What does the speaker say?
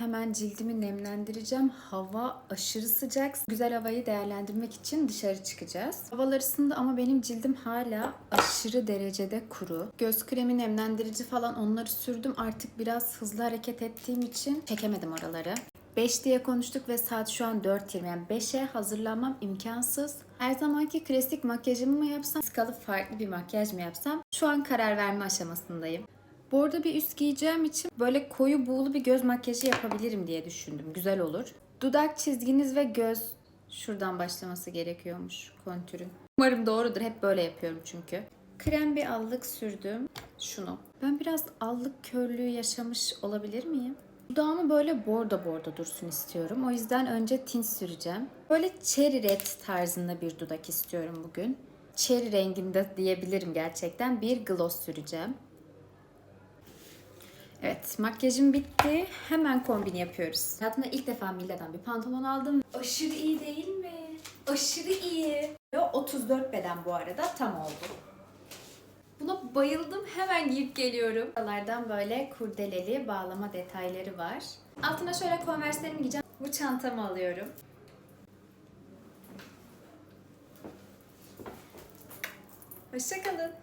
Hemen cildimi nemlendireceğim. Hava aşırı sıcak. Güzel havayı değerlendirmek için dışarı çıkacağız. Havalar ısındı ama benim cildim hala aşırı derecede kuru. Göz kremi, nemlendirici falan onları sürdüm. Artık biraz hızlı hareket ettiğim için çekemedim oraları. 5 diye konuştuk ve saat şu an 4.20 yani 5'e hazırlanmam imkansız. Her zamanki klasik makyajımı mı yapsam, skalı farklı bir makyaj mı yapsam şu an karar verme aşamasındayım. Arada bir üst giyeceğim için böyle koyu buğulu bir göz makyajı yapabilirim diye düşündüm. Güzel olur. Dudak çizginiz ve göz şuradan başlaması gerekiyormuş kontürün. Umarım doğrudur. Hep böyle yapıyorum çünkü. Krem bir allık sürdüm. Şunu. Ben biraz allık körlüğü yaşamış olabilir miyim? Dudağımı böyle bordo bordo dursun istiyorum. O yüzden önce tint süreceğim. Böyle cherry red tarzında bir dudak istiyorum bugün. Cherry renginde diyebilirim gerçekten. Bir gloss süreceğim. Evet, makyajım bitti. Hemen kombin yapıyoruz. Hayatımda ilk defa Milla'dan bir pantolon aldım. Aşırı iyi değil mi? Aşırı iyi. Ve 34 beden bu arada tam oldu. Buna bayıldım. Hemen giyip geliyorum. Buralardan böyle kurdeleli bağlama detayları var. Altına şöyle konverslerimi giyeceğim. Bu çantamı alıyorum. Hoşçakalın.